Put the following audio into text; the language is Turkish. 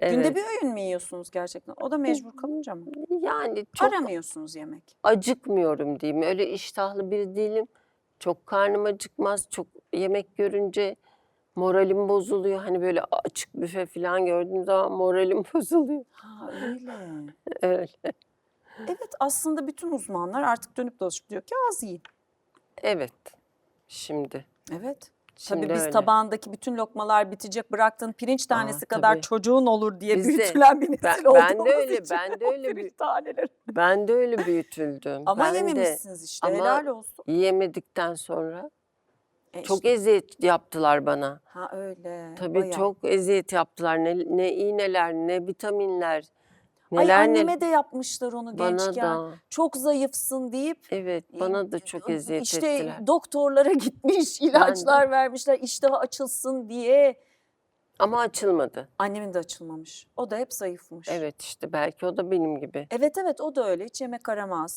Günde Evet. bir öğün mü yiyorsunuz gerçekten? O da mecbur kalınca mı? Yani çok Aramıyorsunuz yemek. acıkmıyorum diyeyim. Öyle iştahlı biri değilim. Çok karnım acıkmaz. Çok yemek görünce moralim bozuluyor. Hani böyle açık büfe falan gördüğüm zaman moralim bozuluyor. Ha öyle. Öyle. Evet aslında bütün uzmanlar artık dönüp dolaşıp diyor ki az yiyin. Evet. Şimdi. Evet. Şimdi Tabii biz öyle. tabağındaki bütün lokmalar bitecek bıraktığın pirinç tanesi kadar tabii. çocuğun olur diye Biz de- büyütülen bir nesil Ben- ben de öyle, için ben de o öyle bir- pirinç taneleri. Ben de öyle büyütüldüm. Ama ben de yememişsiniz işte Ama helal olsun. yiyemedikten sonra E çok işte, eziyet yaptılar bana. ha öyle. Tabii bayağı. çok eziyet yaptılar. Ne, ne iğneler, ne vitaminler, Ay neler anneme ne de yapmışlar onu bana gençken. da. Çok zayıfsın deyip Evet, bana da çok eziyet işte ettiler. doktorlara gitmiş, ilaçlar vermişler iştahı açılsın diye. Ama açılmadı. Annemin de açılmamış. O da hep zayıfmış. Evet işte belki o da benim gibi. Evet evet o da öyle. Hiç yemek aramaz.